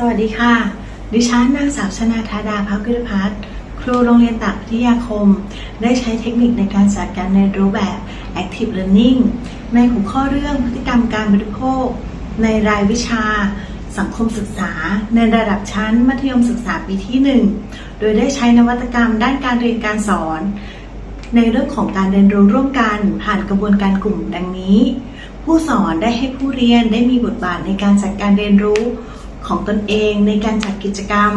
สวัสดีค่ะ ดิฉันนางสาวชนาธาดาพักกิรพัฒน์ครูโรงเรียนตักพิทยาคม ได้ใช้เทคนิคในการจัดการเรียนรู้แบบ Active Learning ในหัวข้อเรื่องพฤติกรรมการบริโภค ในรายวิชา สังคมศึกษา ในระดับชั้น มัธยมศึกษาปีที่ 1 โดยได้ใช้นวัตกรรมด้านการเรียนการสอน ในเรื่องของการเรียนรู้ร่วมกัน ผ่านกระบวนการกลุ่มดังนี้ ผู้สอนได้ให้ผู้เรียนได้มีบทบาทในการจัดการเรียนรู้ ของตนเองในการจัดกิจกรรม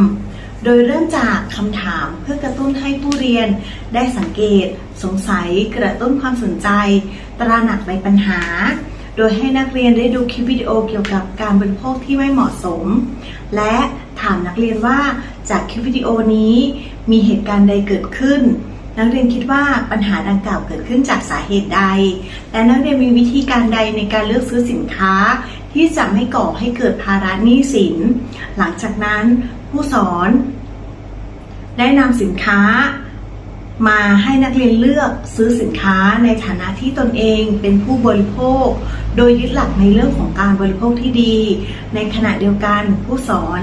โดยเริ่มจากคำถามเพื่อกระตุ้นให้ผู้เรียน ได้สังเกต สงสัย กระตุ้นความสนใจ ตระหนักในปัญหา โดยให้นักเรียนได้ดูคลิปวิดีโอเกี่ยวกับการบริโภคที่ไม่เหมาะสม และถามนักเรียนว่าจากคลิปวิดีโอนี้ มีเหตุการณ์ใดเกิดขึ้น นักเรียนคิดว่าปัญหาดังกล่าวเกิดขึ้นจากสาเหตุใด และนักเรียนมีวิธีการใดในการเลือกซื้อสินค้า ที่จะไม่ก่อให้เกิดภาระหนี้สิน หลังจากนั้นผู้สอน ได้นำสินค้า มาให้นักเรียนเลือกซื้อสินค้าในฐานะที่ตนเองเป็นผู้บริโภค โดยยึดหลักในเรื่องของการบริโภคที่ดี ในขณะเดียวกันผู้สอน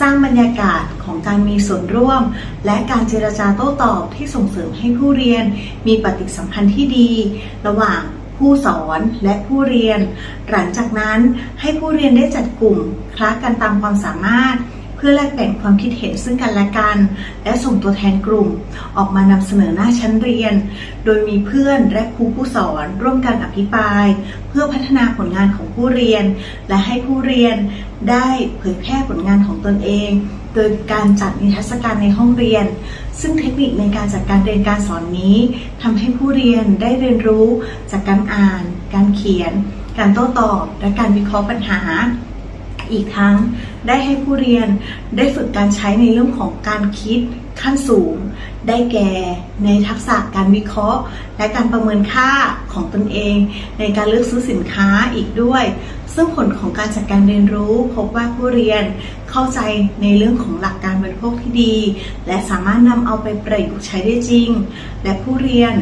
สร้างบรรยากาศของการมีส่วนร่วม และการเจรจาโต้ตอบที่ส่งเสริมให้ผู้เรียนมีปฏิสัมพันธ์ที่ดี ระหว่าง ผู้สอนและผู้เรียน หลังจากนั้นให้ผู้เรียนได้จัดกลุ่มคลากันตามความสามารถ เพื่อแลกเปลี่ยนความคิดเห็นซึ่งกันและกัน และส่งตัวแทนกลุ่ม ออกมานำเสนอหน้าชั้นเรียน โดยมีเพื่อนและครูผู้สอน ร่วมกันอภิปราย เพื่อพัฒนาผลงานของผู้เรียน และให้ผู้เรียนได้เผยแพร่ผลงานของตนเอง โดยการจัดนิทรรศการในห้องเรียน ซึ่งเทคนิคในการจัดการเรียนการสอนนี้ทำให้ผู้เรียนได้เรียนรู้จากการอ่าน การเขียน การโต้ตอบ และการวิเคราะห์ปัญหา อีกทั้งได้ให้ผู้เรียนได้ฝึกการใช้ในเรื่องของการคิดขั้นสูง ได้แก่ในทักษะการวิเคราะห์ และการประเมินค่าของตนเอง ในการเลือกซื้อสินค้าอีกด้วย ซึ่งผลของการจัดการเรียนรู้ พบว่าผู้เรียนเข้าใจในเรื่องของหลักการบริโภคที่ดี และสามารถนำเอาไปประยุกต์ใช้ได้จริง และผู้เรียน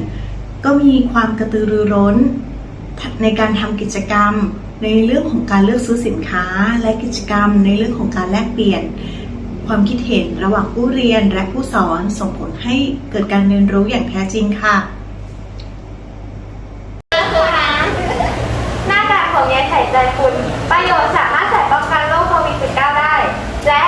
ก็มีความกระตือรือร้น ในการทำกิจกรรม ในเรื่องของการเลือกซื้อสินค้า และกิจกรรม ในเรื่องของการแลกเปลี่ยน ความคิดเห็นระหว่างผู้เรียนและผู้สอนส่งผลให้เกิดการเรียนรู้อย่างแท้จริงค่ะหน้ากากของยายใส่ใจคุณ ประโยชน์สามารถใส่ป้องกันโรคโควิด -19 ได้ และ